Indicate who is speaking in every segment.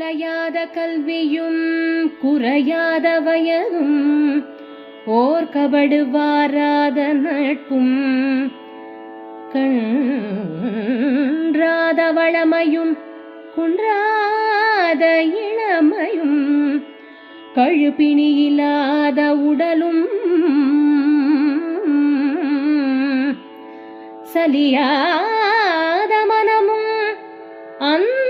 Speaker 1: கலையாத கல்வியும் குறையாத வயதும் ஓர் கபடு வாராத நட்பும் கன்றாத வளமையும் குன்றாத இளமையும் கழுப்பிணியில்லாத உடலும் சலியாத மனமும் அந்த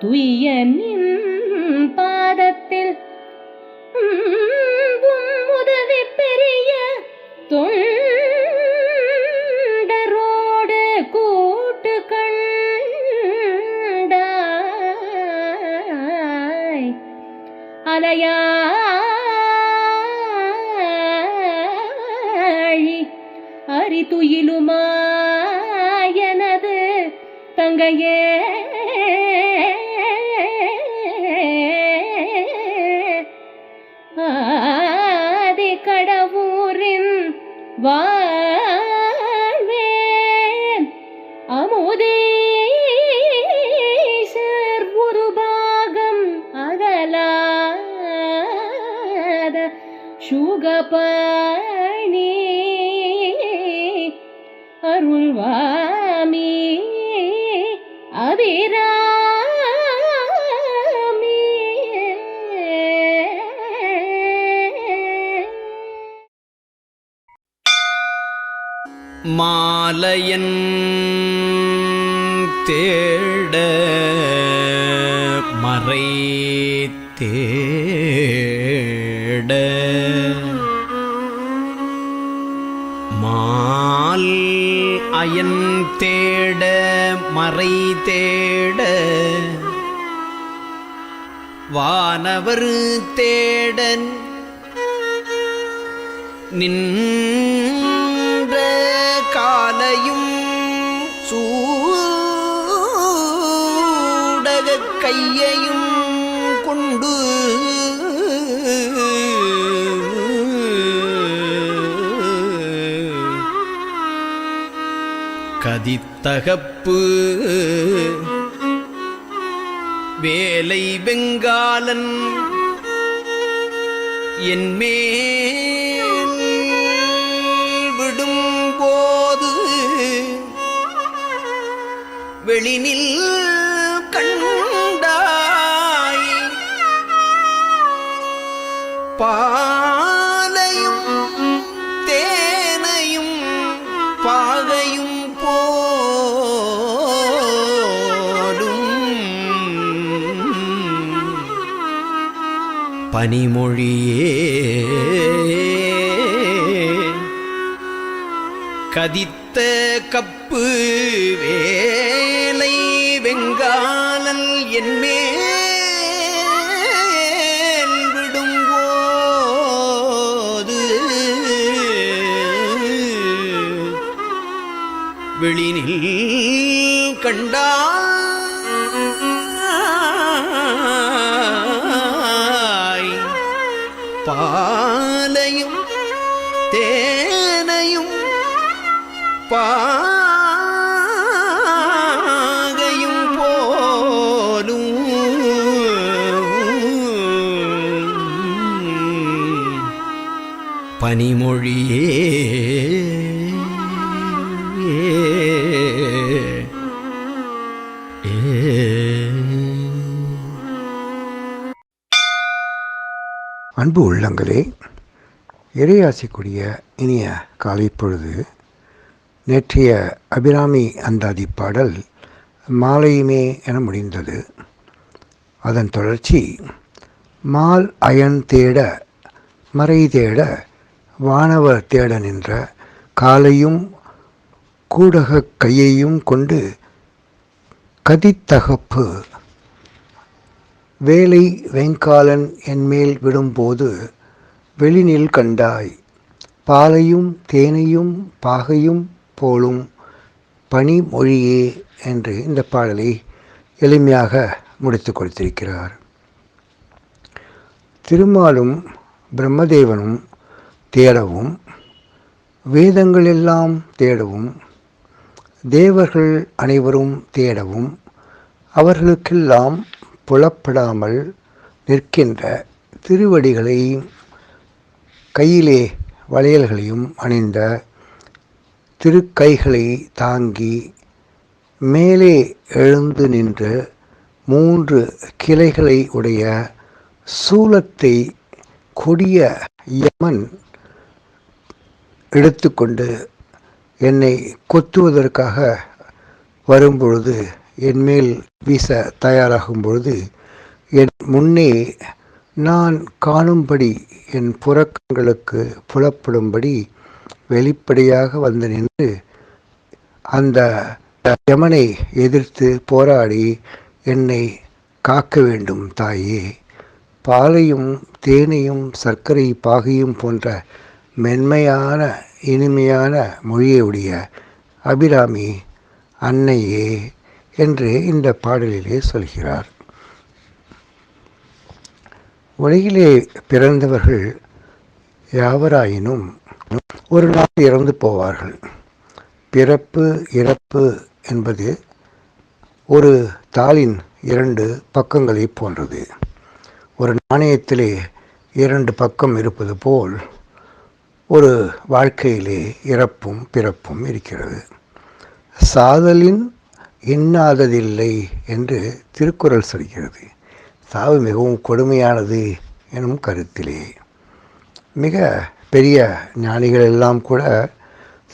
Speaker 1: துய்ய நின் பாதத்தில். உதவி பெரிய தொண்டரோடு கூட்டு கண்டாய். அலையாழி அரிதுயிலுமாயனது தங்கையே அமுதீசர் ஒரு பாகம் அகலாத சுகபணி. அருள்வாமி அபிராமி.
Speaker 2: மாலையன் தேட மறை தேட. மால் அயன் தேட மறை தேட. வானவர் தேடன் நின்ற காலையும் சூ தகப்பு. வேலை வெங்காலன் என்மேல் விடும்போது வெளினில் கண்டாய். பா பனிமொழியே. கதித்த கப்பு வேலை வெங்காலல் என்மே விடும்போது. வெளினில் கண்டாய் தேனையும் பாகையும் போலும். பனிமொழியே
Speaker 3: அன்பு உள்ளங்களே இறையாசிக்குரிய இனிய காலை பொழுது நேற்றைய அபிராமி அந்தாதி பாடல் மாலையுமே என முடிந்தது. அதன் தொடர்ச்சி மால் அயன் தேட மறை தேட வானவர் தேட நின்ற காலையும் கூடகக் கையையும் கொண்டு கதித்தகப்பு வேலை வெங்காலன் என்மேல் விடும்போது வெளினில் கண்டாய். பாலையும் தேனையும் பாகையும் போலும் பனிமொழியே என்று இந்த பாடலை எளிமையாக முடித்து கொடுத்திருக்கிறார். திருமாலும் பிரம்மதேவனும் தேடவும் வேதங்கள் எல்லாம் தேடவும் தேவர்கள் அனைவரும் தேடவும் அவர்களுக்கெல்லாம் புலப்படாமல் நிற்கின்ற திருவடிகளையும் கையிலே வளையல்களையும் அணிந்த திருக்கைகளை தாங்கி மேலே எழுந்து நின்று மூன்று கிளைகளை உடைய சூலத்தை கொடிய யமன் எடுத்துக்கொண்டு என்னை கொத்துவதற்காக வரும்பொழுது என் மேல் வீச தயாராகும் பொழுது என் முன்னே நான் காணும்படி என் புறக்கங்களுக்கு புலப்படும்படி வெளிப்படையாக வந்து நின்று அந்த யமனை எதிர்த்து போராடி என்னை காக்க வேண்டும் தாயே. பாலையும் தேனையும் சர்க்கரை பாகையும் போன்ற மென்மையான இனிமையான மொழியுடைய அபிராமி அன்னையே என்று இந்த பாடலிலே சொல்கிறார். உலகிலே பிறந்தவர்கள் யாவராயினும் ஒரு நாள் இறந்து போவார்கள். பிறப்பு இறப்பு என்பது ஒரு தாளின் இரண்டு பக்கங்களை போன்றது. ஒரு நாணயத்திலே இரண்டு பக்கம் இருப்பது போல் ஒரு வாழ்க்கையிலே இறப்பும் பிறப்பும் இருக்கிறது. சாதலின் இன்னாததில்லை என்று திருக்குறள் சொல்கிறது. சாவு மிகவும் கொடுமையானது எனும் கருத்திலே. மிக பெரிய ஞானிகள் எல்லாம் கூட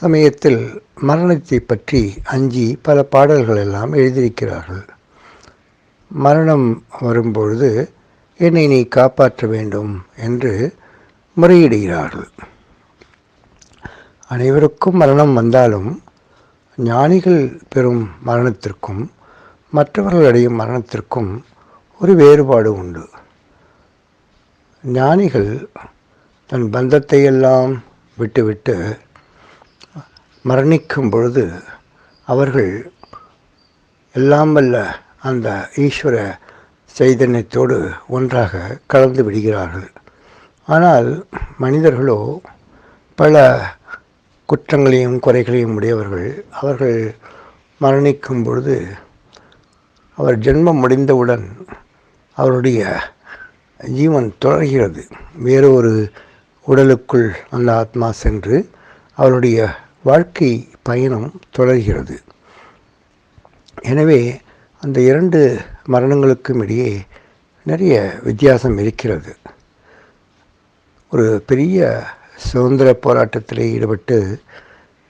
Speaker 3: சமயத்தில் மரணத்தை பற்றி அஞ்சி பல பாடல்கள் எல்லாம் எழுதியிருக்கிறார்கள். மரணம் வரும்பொழுது என்னை நீ காப்பாற்ற வேண்டும் என்று முறையிடுகிறார்கள். அனைவருக்கும் மரணம் வந்தாலும் ஞானிகள் பெறும் மரணத்திற்கும் மற்றவர்கள் அடையும் மரணத்திற்கும் ஒரு வேறுபாடு உண்டு. ஞானிகள் தன் பந்தத்தை எல்லாம் விட்டுவிட்டு மரணிக்கும் பொழுது அவர்கள் எல்லாம் வல்ல அந்த ஈஸ்வர சைதன்யத்தோடு ஒன்றாக கலந்து விடுகிறார்கள். ஆனால் மனிதர்களோ பல குற்றங்களையும் குறைகளையும் உடையவர்கள் அவர்கள் மரணிக்கும் பொழுது அவர் ஜென்மம் முடிந்தவுடன் அவருடைய ஜீவன் தொடர்கிறது வேறு ஒரு உடலுக்குள் அந்த ஆத்மா சென்று அவருடைய வாழ்க்கை பயணம் தொடர்கிறது எனவே அந்த இரண்டு மரணங்களுக்கும் இடையே நிறைய வித்தியாசம் இருக்கிறது. ஒரு பெரிய சுதந்திர போராட்டத்தில் ஈடுபட்டு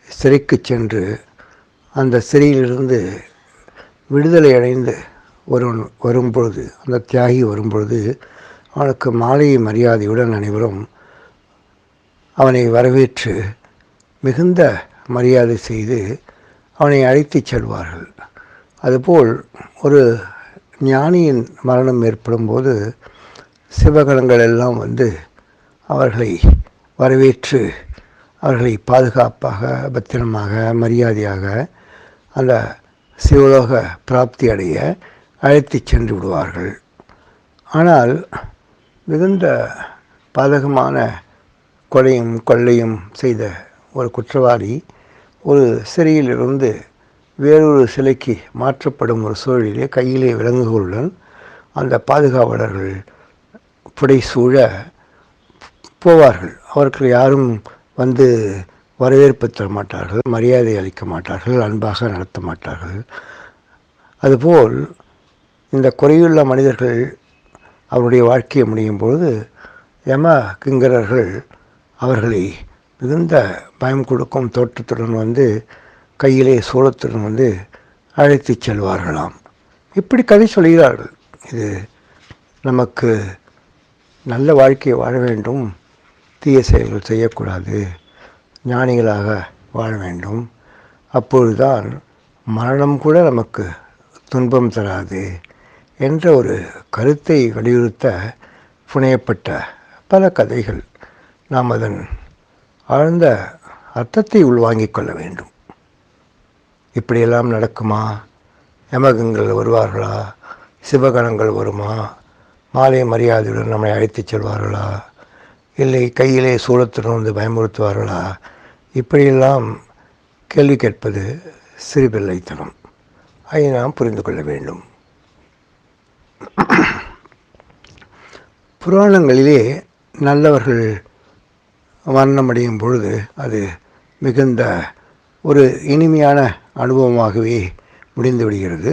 Speaker 3: சிறைக்கு சென்று அந்த சிறையிலிருந்து விடுதலை அடைந்து ஒருவன் வரும்பொழுது அந்த தியாகி வரும்பொழுது அவனுக்கு மாலை மரியாதையுடன் அனைவரும் அவனை வரவேற்று மிகுந்த மரியாதை செய்து அவனை அழைத்துச் செல்வார்கள். அதுபோல் ஒரு ஞானியின் மரணம் ஏற்படும்போது சிவகணங்கள் எல்லாம் வந்து அவர்களை வரவேற்று அவர்களை பாதுகாப்பாக பத்திரமாக மரியாதையாக அந்த சிவலோக பிராப்தி அடைய அழைத்துச் சென்று விடுவார்கள். ஆனால் மிகுந்த பாதகமான கொலையும் கொள்ளையும் செய்த ஒரு குற்றவாளி ஒரு சிறையிலிருந்து வேறொரு சிலைக்கு மாற்றப்படும் ஒரு சூழலிலே கையிலே விலங்குகளுடன் அந்த பாதுகாவலர்கள் புடை சூழ போவார்கள். அவர்கள் யாரும் வந்து வரவேற்பு தர மாட்டார்கள் மரியாதை அளிக்க மாட்டார்கள் அன்பாக நடத்த மாட்டார்கள். அதுபோல் இந்த குறையுள்ள மனிதர்கள் அவருடைய வாழ்க்கையை முடியும் பொழுது யம கிங்கரர்கள் அவர்களை மிகுந்த பயம் கொடுக்கும் தோற்றத்துடன் வந்து கையிலே சூளத்துடன் வந்து அழைத்துச் செல்வார்களாம். இப்படி கதை சொல்கிறார்கள். இது நமக்கு நல்ல வாழ்க்கையை வாழ வேண்டும். தீய செயல்கள் செய்யக்கூடாது. ஞானிகளாக வாழ வேண்டும். அப்பொழுதுதான் மரணம் கூட நமக்கு துன்பம் தராது. என்ற ஒரு கருத்தை வலியுறுத்த புனையப்பட்ட பல கதைகள். நாம் அதன் ஆழ்ந்த அர்த்தத்தை உள்வாங்கிக் கொள்ள வேண்டும். இப்படியெல்லாம் நடக்குமா? யமகங்கள் வருவார்களா? சிவகணங்கள் வருமா? மாலை மரியாதையுடன் நம்மை அழைத்துச் செல்வார்களா? இல்லை கையிலே சூழத்துடன் வந்து பயமுறுத்துவார்களா? இப்படியெல்லாம் கேள்வி கேட்பது சிறுபிள்ளைத்தனம். அதை நாம் புரிந்து கொள்ள வேண்டும். புராணங்களிலே நல்லவர்கள் மரணமடையும் பொழுது அது மிகுந்த ஒரு இனிமையான அனுபவமாகவே முடிந்து விடுகிறது.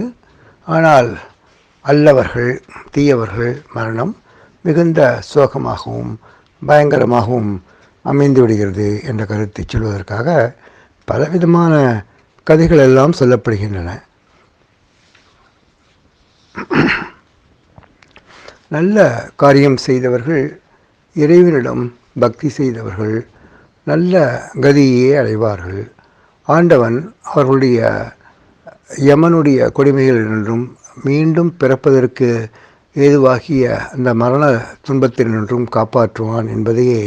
Speaker 3: ஆனால் அல்லவர்கள் தீயவர்கள் மரணம் மிகுந்த சோகமாகவும் பயங்கரமாகவும் அமைந்து விடுகிறது என்ற கருத்தை சொல்வதற்காக பலவிதமான கதைகள் எல்லாம் சொல்லப்படுகின்றன. நல்ல காரியம் செய்தவர்கள் இறைவனிடம் பக்தி செய்தவர்கள் நல்ல கதியே அடைவார்கள். ஆண்டவன் அவர்களுடைய யமனுடைய கொடுமைகளினின்றும் மீண்டும் பிறப்பதற்கு ஏதுவாகிய அந்த மரண துன்பத்தினின்றும் காப்பாற்றுவான் என்பதையே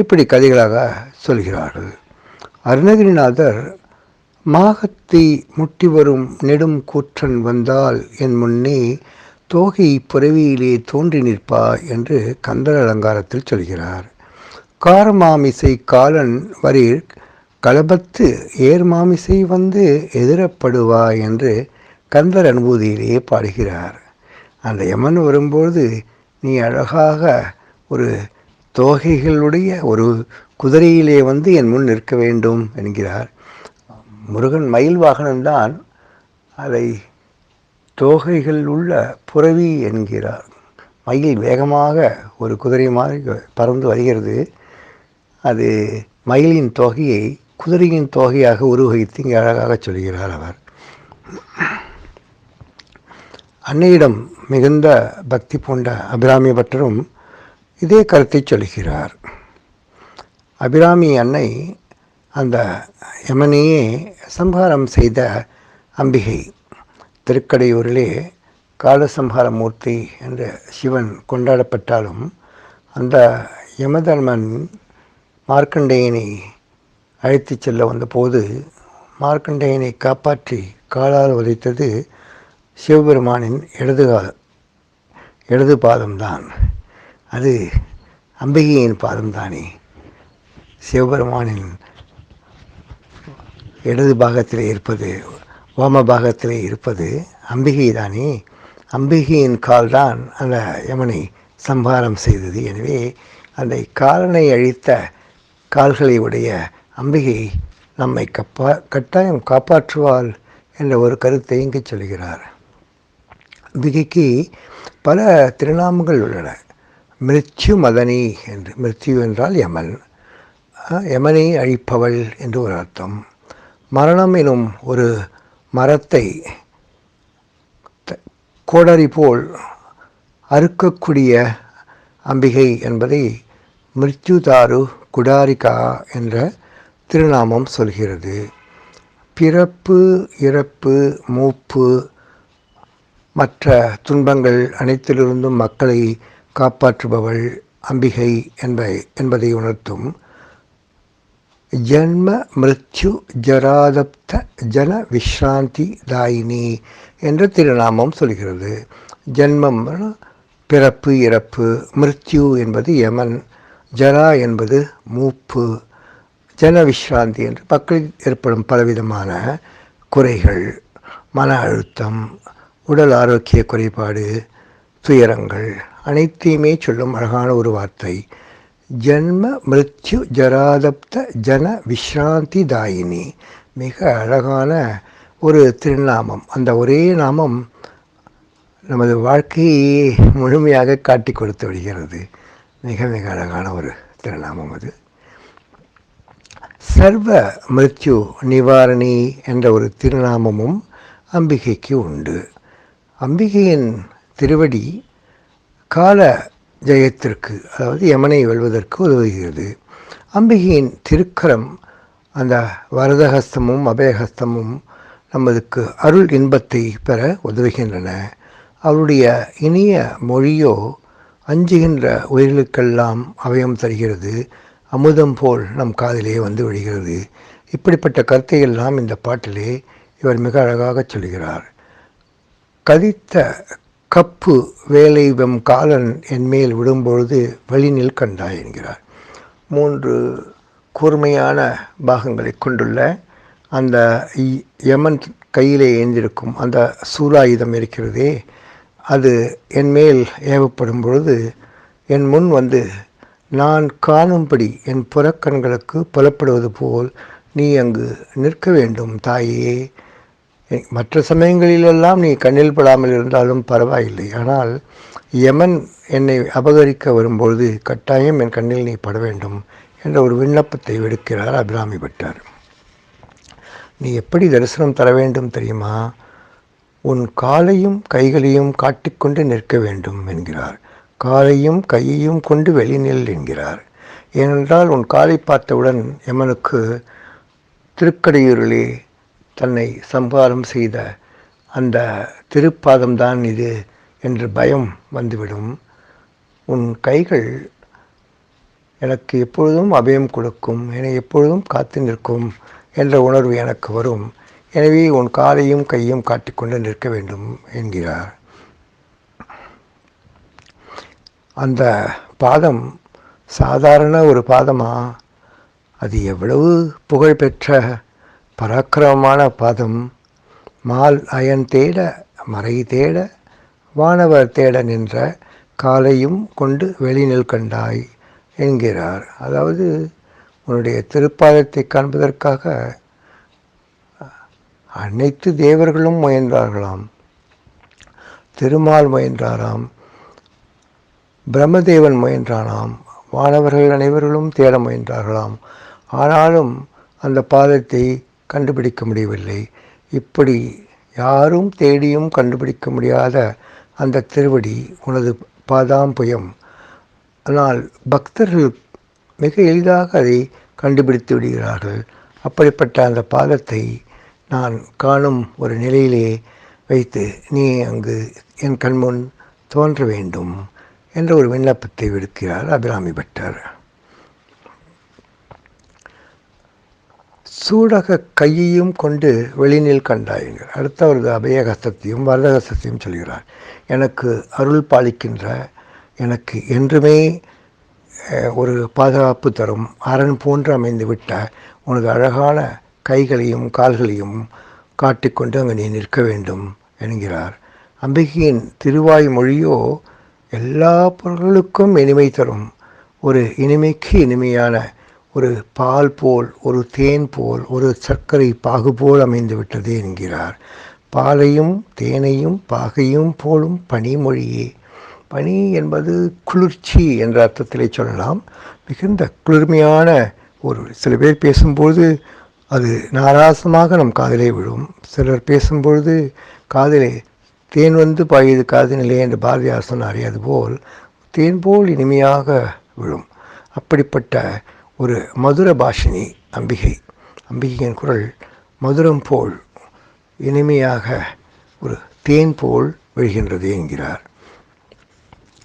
Speaker 3: இப்படி கதைகளாக சொல்கிறார்கள். அருணகிரிநாதர் மாகத்தை முட்டி வரும் நெடும் கூற்றன் வந்தால் என் முன்னே தோகை புறவியிலே தோன்றி நிற்பா என்று கந்தர் அலங்காரத்தில் சொல்கிறார். காரமாமிசை காலன் வரீர் கலபத்து ஏர்மாமிசை வந்து எதிரப்படுவா என்று கந்தர் அனுபூதியிலேயே பாடுகிறார். அந்த யமன் வரும்போது நீ அழகாக ஒரு தோகைகளுடைய ஒரு குதிரையிலே வந்து என் முன் நிற்க வேண்டும் என்கிறார். முருகன் மயில் வாகனம்தான் அதை தோகைகள் உள்ள புறவி என்கிறார். மயில் வேகமாக ஒரு குதிரை மாதிரி பறந்து வருகிறது. அது மயிலின் தொகையை குதிரையின் தொகையாக உருவகித்து இங்கே அழகாக சொல்கிறார் அவர். அன்னையிடம் மிகுந்த பக்தி பூண்ட அபிராமி பட்டரும் இதே கருத்தை சொல்கிறார். அபிராமி அன்னை அந்த யமனையே சம்ஹாரம் செய்த அம்பிகை. திருக்கடையூரிலே காலசம்ஹார மூர்த்தி என்ற சிவன் கொண்டாடப்பட்டாலும் அந்த யமதர்மன் மார்க்கண்டேயனை அழைத்துச் செல்ல வந்தபோது மார்க்கண்டேயனை காப்பாற்றி காலால் உதைத்தது சிவபெருமானின் இடது கால இடது பாதம்தான். அது அம்பிகையின் பாதம்தானே. சிவபெருமானின் இடது பாகத்தில் இருப்பது வாம பாகத்திலே இருப்பது அம்பிகை தானே? அம்பிகையின் கால் தான் அந்த யமனை சம்ஹாரம் செய்தது. எனவே அந்த காலனை அழித்த கால்களை உடைய அம்பிகை நம்மை கப்பா கட்டாயம் காப்பாற்றுவாள் என்ற ஒரு கருத்தை இங்கு சொல்கிறார். அம்பிகைக்கு பல திருநாமங்கள் உள்ளன. மிருத்யு மதனி என்று மிருத்யு என்றால் யமன். யமனை அழிப்பவள் என்று ஒரு அர்த்தம். மரணம் எனும் ஒரு மரத்தை த- கோடரி போல் அறுக்கக்கூடிய அம்பிகை என்பதை மிருத்யுதாரு குடாரிகா என்ற திருநாமம் சொல்கிறது. பிறப்பு இறப்பு மூப்பு மற்ற துன்பங்கள் அனைத்திலிருந்தும் மக்களை காப்பாற்றுபவள் அம்பிகை என்ப என்பதை உணர்த்தும். ஜன்ம மிருத்யு ஜராதப்த ஜன விஸ்ராந்தி தாயினி என்ற திருநாமம் சொல்கிறது ஜன்மம் பிறப்பு இறப்பு மிருத்யு என்பது யமன் ஜரா என்பது மூப்பு ஜன விஸ்ராந்தி என்று மக்களில் ஏற்படும் பலவிதமான குறைகள் மன அழுத்தம் உடல் ஆரோக்கிய குறைபாடு துயரங்கள் அனைத்தையுமே சொல்லும் அழகான ஒரு வார்த்தை ஜன்ம மிருத்யு ஜராதப்த ஜன விஸ்ராந்தி தாயினி மிக அழகான ஒரு திருநாமம். அந்த ஒரே நாமம் நமது வாழ்க்கையை முழுமையாக காட்டி கொடுத்து விடுகிறது. மிக மிக அழகான ஒரு திருநாமம் அது. சர்வ மிருத்யு நிவாரணி என்ற ஒரு திருநாமமும் அம்பிகைக்கு உண்டு. அம்பிகையின் திருவடி கால ஜெயத்திற்கு அதாவது யமனை வெல்வதற்கு உதவுகிறது. அம்பிகையின் திருக்கரம் அந்த வரதஹஸ்தமும் அபயஹஸ்தமும் நமதுக்கு அருள் இன்பத்தை பெற உதவுகின்றன. அவருடைய இனிய மொழியோ அஞ்சுகின்ற உயிர்களுக்கெல்லாம் அவயம் தருகிறது. அமுதம் போல் நம் காதிலே வந்து விடுகிறது இப்படிப்பட்ட கருத்தை எல்லாம் இந்த பாட்டிலே இவர் மிக அழகாக சொல்கிறார். கதித்த கப்பு வேலை வெம் காலன் என்மேல் விடும்பொழுது வழிநில் கண்டாய் என்கிறார். மூன்று கூர்மையான பாகங்களை கொண்டுள்ள அந்த இ- யமன் கையிலே ஏந்திருக்கும் அந்த சூலாயுதம் இருக்கிறதே அது என் மேல் ஏவப்படும் பொழுது என் முன் வந்து நான் காணும்படி என் புறக்கண்களுக்கு புலப்படுவது போல் நீ அங்கு நிற்க வேண்டும் தாயே மற்ற சமயங்களிலெல்லாம் நீ கண்ணில் படாமல் இருந்தாலும் பரவாயில்லை. ஆனால் யமன் என்னை அபகரிக்க வரும்பொழுது கட்டாயம் என் கண்ணில் நீ பட வேண்டும் என்ற ஒரு விண்ணப்பத்தை விடுக்கிறார் அபிராமி பட்டார். நீ எப்படி தரிசனம் தர வேண்டும் தெரியுமா? உன் காலையும் கைகளையும் காட்டிக்கொண்டு நிற்க வேண்டும் என்கிறார். காலையும் கையையும் கொண்டு வெளிநில் என்கிறார். ஏனென்றால் உன் காலை பார்த்தவுடன் யமனுக்கு திருக்கடையூரிலே தன்னை சம்பாரம் செய்த அந்த திருப்பாதம்தான் இது என்று பயம் வந்துவிடும். உன் கைகள் எனக்கு எப்பொழுதும் அபயம் கொடுக்கும். என்னை எப்பொழுதும் காத்து நிற்கும் என்ற உணர்வு எனக்கு வரும். எனவே உன் காலையும் கையும் காட்டிக்கொண்டு நிற்க வேண்டும் என்கிறார். அந்த பாதம் சாதாரண ஒரு பாதமா? அது எவ்வளவு புகழ்பெற்ற பராக்கிரமமான பாதம் மால் அயன் தேட மறை தேட வானவர் தேட நின்ற காலையும் கொண்டு வெளிநில் கண்டாய் என்கிறார். அதாவது உன்னுடைய திருப்பாதத்தை காண்பதற்காக அனைத்து தேவர்களும் முயன்றார்களாம். திருமால் முயன்றாராம். பிரம்மதேவன் முயன்றானாம். வானவர்கள் அனைவர்களும் தேட முயன்றார்களாம். ஆனாலும் அந்த பாதத்தை கண்டுபிடிக்க முடியவில்லை. இப்படி யாரும் தேடியும் கண்டுபிடிக்க முடியாத அந்த திருவடி உனது பாதாம்புயம். ஆனால் பக்தர்கள் மிக எளிதாக அதை கண்டுபிடித்து விடுகிறார்கள். அப்படிப்பட்ட அந்த பாதத்தை நான் காணும் ஒரு நிலையிலே வைத்து நீ அங்கு என் கண்முன் தோன்ற வேண்டும் என்ற ஒரு விண்ணப்பத்தை விடுக்கிறார் அபிராமி பட்டர். சூடக கையையும் கொண்டு வெளிநில் கண்டாயுங்கள். அடுத்த ஒரு அபயகஸ்தத்தையும் வரதகஸ்தத்தையும் சொல்கிறார். எனக்கு அருள் பாலிக்கின்ற எனக்கு என்றுமே ஒரு பாதுகாப்பு தரும் அரண் போன்று அமைந்து விட்ட உனது அழகான கைகளையும் கால்களையும் காட்டிக்கொண்டு அங்கு நீ நிற்க வேண்டும் என்கிறார். அம்பிகையின் திருவாய் மொழியோ எல்லா பொருள்களுக்கும் இனிமை தரும் ஒரு இனிமைக்கு இனிமையான ஒரு பால் போல் ஒரு தேன் போல் ஒரு சர்க்கரை பாகு போல் அமைந்து விட்டது என்கிறார். பாலையும் தேனையும் பாகையும் போலும் பனிமொழியே. பனி என்பது குளிர்ச்சி என்ற அர்த்தத்திலே சொல்லலாம். மிகுந்த குளிர்மையான ஒரு சில பேர் பேசும்போது அது நாராசமாக நம் காதிலே விழும். சிலர் பேசும்பொழுது காதிலே தேன் வந்து பாயுது காதினிலே என்று பாரதியார் சொன்னாரே அதுபோல் தேன் போல் இனிமையாக விழும். அப்படிப்பட்ட ஒரு மதுர பாஷினி அம்பிகை. அம்பிகையின் குரல் மதுரம் போல் இனிமையாக ஒரு தேன் போல் விழுகின்றது என்கிறார்.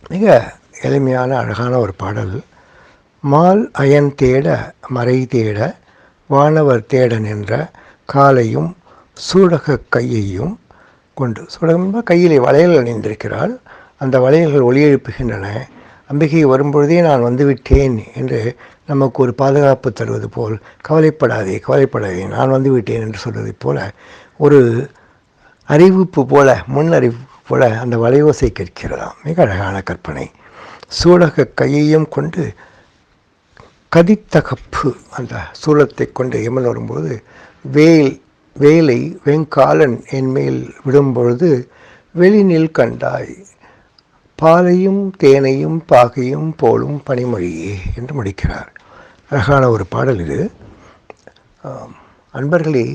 Speaker 3: மிக எளிமையான அழகான ஒரு பாடல். மால் அயன் தேட மறை தேட வானவர் தேட நின்ற காலையும் சூடக கையையும் கொண்டு சூடகம் கையிலே வளையல் அணிந்திருக்கிறாள் அந்த வளையல்கள் ஒளி எழுப்புகின்றன. அம்பிகை வரும்பொழுதே நான் வந்துவிட்டேன் என்று நமக்கு ஒரு பாதுகாப்பு தருவது போல் கவலைப்படாதே கவலைப்படாதே நான் வந்து விட்டேன் என்று சொல்வதைப் போல ஒரு அறிவிப்பு போல முன் அறிவிப்பு போல அந்த வளையோசை கேட்கிறதாம். மிக அழகான கற்பனை. சூடக கையையும் கொண்டு கதித்தகப்பு அந்த சூலத்தை கொண்டு யமன் வரும்போது வேல் வேலை வெங்காலன் என் மேல் விடும்பொழுது வெளிநில் கண்டாய் பாலையும் தேனையும் பாகையும் போலும் பனிமொழியே என்று முடிக்கிறார். அழகான ஒரு பாடல் இது. அன்பர்களே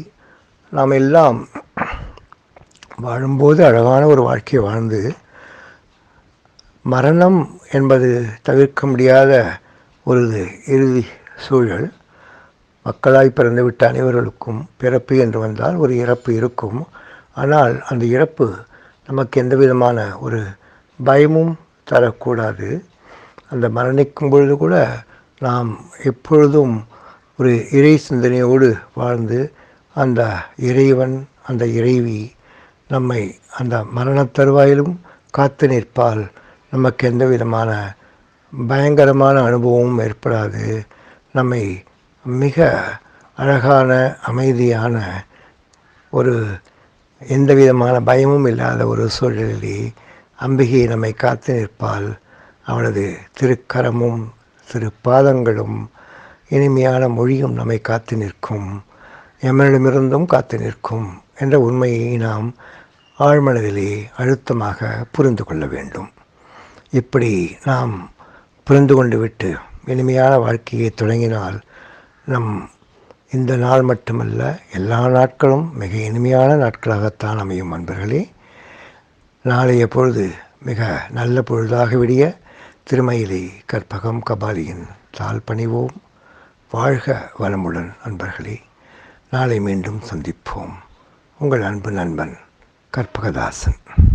Speaker 3: நாம் எல்லாம் வாழும்போது அழகான ஒரு வாழ்க்கையை வாழ்ந்து மரணம் என்பது தவிர்க்க முடியாத ஒரு இறுதி சூழல். மக்களாய் பிறந்துவிட்ட அனைவர்களுக்கும் பிறப்பு என்று வந்தால் ஒரு இறப்பு இருக்கும். ஆனால் அந்த இறப்பு நமக்கு எந்த விதமான ஒரு பயமும் தரக்கூடாது. அந்த மரணிக்கும் பொழுது கூட நாம் எப்பொழுதும் ஒரு இறை சிந்தனையோடு வாழ்ந்து அந்த இறைவன் அந்த இறைவி நம்மை அந்த மரணத் தருவாயிலும் காத்து நிற்பால் நமக்கு எந்த விதமான பயங்கரமான அனுபவமும் ஏற்படாது. நம்மை மிக அழகான அமைதியான ஒரு எந்த விதமான பயமும் இல்லாத ஒரு சூழ்நிலையை அம்பிகை நம்மை காத்து நிற்பால் அவளது திருக்கரமும் திரு பாதங்களும் இனிமையான மொழியும் நம்மை காத்து நிற்கும். எம்மனிடமிருந்தும் காத்து நிற்கும் என்ற உண்மையை நாம் ஆழ்மனதிலே அழுத்தமாக புரிந்து கொள்ள வேண்டும். இப்படி நாம் புரிந்து கொண்டு விட்டு இனிமையான வாழ்க்கையை தொடங்கினால் நம் இந்த நாள் மட்டுமல்ல எல்லா நாட்களும் மிக இனிமையான நாட்களாகத்தான் அமையும் அன்பர்களே. நாளைய பொழுது மிக நல்ல பொழுதாக விடிய திருமயிலை கற்பகம் கபாலியின் தாழ் பணிவோம். வாழ்க வளமுடன் அன்பர்களே. நாளை மீண்டும் சந்திப்போம். உங்கள் அன்பு நண்பன் கற்பகதாசன்.